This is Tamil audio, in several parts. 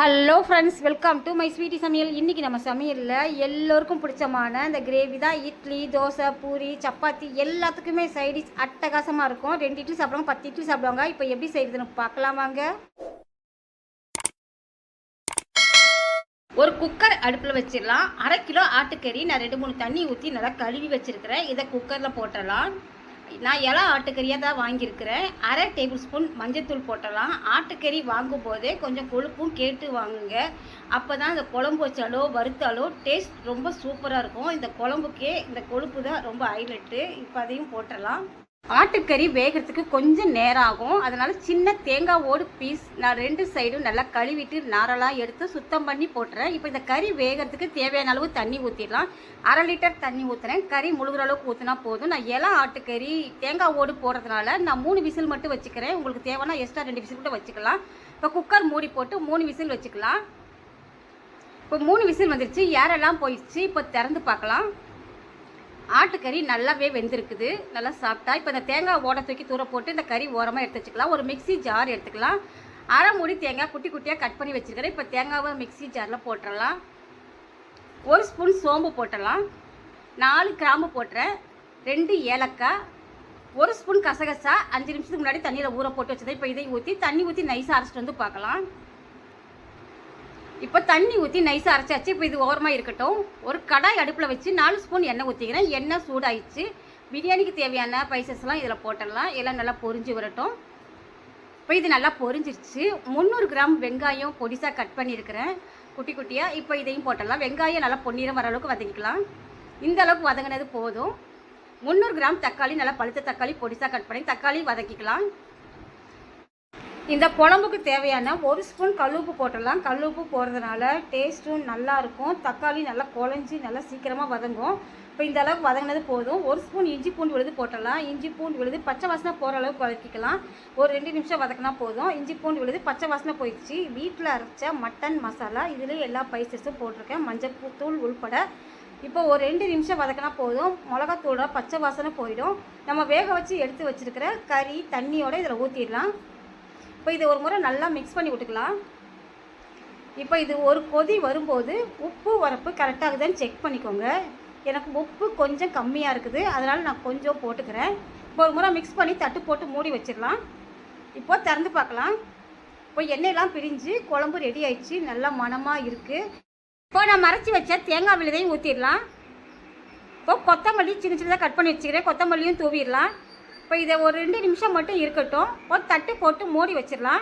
Hello friends welcome to my sweetie சமையல். இன்றைக்கி நம்ம சமையலில் எல்லோருக்கும் பிடிச்சமான இந்த கிரேவி தான். இட்லி தோசை பூரி சப்பாத்தி எல்லாத்துக்குமே சைடிஷ் அட்டகாசமாக இருக்கும். ரெண்டு இட்லி சாப்பிடுவாங்க பத்து இட்லி சாப்பிடுவாங்க. இப்போ எப்படி செய்யுதுன்னு பார்க்கலாமாங்க ஒரு குக்கர் அடுப்பில் வச்சிடலாம். அரை கிலோ ஆட்டுக்கறி நான் ரெண்டு மூணு தண்ணி ஊற்றி நல்லா கழுவி வச்சுருக்கிறேன். இதை குக்கரில் போட்டுடலாம். நான் இலை ஆட்டுக்கறியாக தான் வாங்கியிருக்கிறேன். அரை டேபிள் ஸ்பூன் மஞ்சத்தூள் போட்டலாம். ஆட்டுக்கறி வாங்கும் போதே கொஞ்சம் கொழுப்பும் கேட்டு வாங்குங்க. அப்போ தான் இந்த குழம்பு வச்சாலோ வறுத்தாலோ டேஸ்ட் ரொம்ப சூப்பராக இருக்கும். இந்த குழம்புக்கே இந்த கொழுப்பு தான் ரொம்ப ஹைலைட்டு இப்போ அதையும் போட்டலாம். ஆட்டுக்கறி வேகிறதுக்கு கொஞ்சம் நேரம் ஆகும் அதனால் சின்ன தேங்காய் ஓடு பீஸ் நான் ரெண்டு சைடும் நல்லா கழுவிட்டு நாரெல்லாம் எடுத்து சுத்தம் பண்ணி போட்டுறேன். இப்போ இந்த கறி வேகிறதுக்கு தேவையான அளவு தண்ணி ஊற்றிடலாம் அரை லிட்டர் தண்ணி ஊற்றுறேன் கறி முழுகிற அளவுக்கு ஊற்றினா போதும். நான் இலை ஆட்டுக்கறி தேங்காய் ஓடு போடுறதுனால நான் மூணு விசில் மட்டும் வச்சுக்கிறேன். உங்களுக்கு தேவைன்னா எக்ஸ்ட்ரா ரெண்டு விசில் கூட வச்சுக்கலாம். இப்போ குக்கர் மூடி போட்டு மூணு விசில் வச்சுக்கலாம். இப்போ மூணு விசில் வந்துருச்சு. ஏரெல்லாம் போயிடுச்சு. இப்போ திறந்து பார்க்கலாம். ஆட்டுக்கறி நல்லாவே வெந்திருக்குது. நல்லா சாப்பிட்டா. இப்போ இந்த தேங்காய் ஓட தூக்கி தூர போட்டு இந்த கறி ஓரமாக எடுத்து வச்சுக்கலாம். ஒரு மிக்ஸி ஜார் எடுத்துக்கலாம். அரை மூடி தேங்காய் குட்டி குட்டியாக கட் பண்ணி வச்சுருக்கிறேன். இப்போ தேங்காவை மிக்ஸி ஜாரில் போட்டுடலாம் ஒரு ஸ்பூன் சோம்பு போட்டுடலாம் நாலு கிராம்பு போட்டுறேன். ரெண்டு ஏலக்காய். ஒரு ஸ்பூன் கசகசா. அஞ்சு நிமிஷத்துக்கு முன்னாடி தண்ணியில் ஊற போட்டு வச்சதை இப்போ இதை ஊற்றி தண்ணி ஊற்றி நைஸாக அரைச்சிட்டு வந்து பார்க்கலாம். இப்போ தண்ணி ஊற்றி நைஸாக அரைச்சாச்சு. இப்போ இது ஓரமாக இருக்கட்டும். ஒரு கடாய் அடுப்பில் வச்சு நாலு ஸ்பூன் எண்ணெய் ஊற்றிக்கிறேன் எண்ணெய் சூடாயிடுச்சு. பிரியாணிக்கு தேவையான பைசஸ்லாம் இதில் போட்டுடலாம். எல்லாம் நல்லா பொரிஞ்சு வரட்டும். இப்போ இது நல்லா பொரிஞ்சிருச்சு. முந்நூறு கிராம் வெங்காயம் பொடிசாக கட் பண்ணியிருக்கிறேன். குட்டி குட்டியாக இப்போ இதையும் போட்டுடலாம். வெங்காயம் நல்லா பொன்னிறம் வர அளவுக்கு வதக்கிக்கலாம். இந்த அளவுக்கு வதங்கினது போதும். முந்நூறு கிராம் தக்காளி நல்லா பழுத்த தக்காளி பொடிசாக கட் பண்ணி தக்காளி வதக்கிக்கலாம். இந்த குழம்புக்கு தேவையான ஒரு ஸ்பூன் கல்லுப்பு போட்டுடலாம். கல்லுப்பு போடுறதுனால டேஸ்ட்டும் நல்லாயிருக்கும் தக்காளி நல்லா குழஞ்சி நல்லா சீக்கிரமாக வதங்கும். இப்போ இந்த அளவுக்கு வதங்கினது போதும். ஒரு ஸ்பூன் இஞ்சி பூண்டு விழுது போட்டலாம் இஞ்சி பூண்டு விழுது பச்சை வாசனை போகிற அளவுக்கு வதக்கிக்கலாம். ஒரு ரெண்டு நிமிஷம் வதக்கினா போதும். இஞ்சி பூண்டு விழுது பச்சை வாசனை போயிடுச்சு. வீட்டில் அரைச்ச மட்டன் மசாலா இதில் எல்லா ஸ்பைசஸும் போட்டிருக்கேன். மஞ்சள் தூள் உள்பட. இப்போ ஒரு ரெண்டு நிமிஷம் வதக்கினா போதும். மிளகாத்தூளோட பச்சை வாசனை போயிடும். நம்ம வேக வச்சு எடுத்து வச்சுருக்கிற கறி தண்ணியோடு இதில் ஊற்றிடலாம் இப்போ இதை ஒரு முறை நல்லா மிக்ஸ் பண்ணி விட்டுக்கலாம். இப்போ இது ஒரு கொதி வரும்போது உப்பு வரப்பு கரெக்டாகுதுன்னு செக் பண்ணிக்கோங்க. எனக்கு உப்பு கொஞ்சம் கம்மியாக இருக்குது. அதனால் நான் கொஞ்சம் போட்டுக்கிறேன். இப்போ ஒரு முறை மிக்ஸ் பண்ணி தட்டு போட்டு மூடி வச்சிடலாம். இப்போ திறந்து பார்க்கலாம். இப்போ எண்ணெயெல்லாம் பிரிஞ்சு குழம்பு ரெடி ஆயிடுச்சு. நல்லா மணமாக இருக்குது இப்போ நான் மறைச்சி வச்ச தேங்காய் விழுதையும் ஊற்றிடலாம் இப்போ கொத்தமல்லி சின்ன சின்னதாக கட் பண்ணி வச்சுக்கிறேன். கொத்தமல்லியும் தூவிடலாம். இப்போ இதை ஒரு ரெண்டு நிமிஷம் மட்டும் இருக்கட்டும். ஒரு தட்டு போட்டு மூடி வச்சிடலாம்.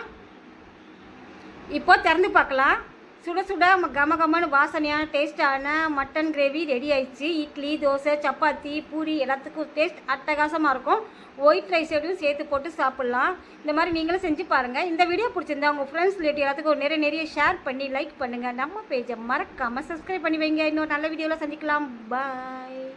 இப்போ திறந்து பார்க்கலாம். சுட சுட கம கமன்னு வாசனையான டேஸ்டான மட்டன் கிரேவி ரெடி ஆயிடுச்சு. இட்லி தோசை சப்பாத்தி பூரி எல்லாத்துக்கும் டேஸ்ட் அட்டகாசமாக இருக்கும். ஒயிட் ரைஸோடையும் சேர்த்து போட்டு சாப்பிட்லாம். இந்த மாதிரி நீங்களும் செஞ்சு பாருங்கள் இந்த வீடியோ பிடிச்சிருந்தா உங்கள் ஃப்ரெண்ட்ஸ் ரிலேட்டிவ் எல்லாத்துக்கும் நிறைய நிறைய ஷேர் பண்ணி லைக் பண்ணுங்கள் நம்ம பேஜை மறக்காமல் சப்ஸ்கிரைப் பண்ணி வைங்க. இன்னொரு நல்ல வீடியோவில் சந்திக்கலாம். பாய்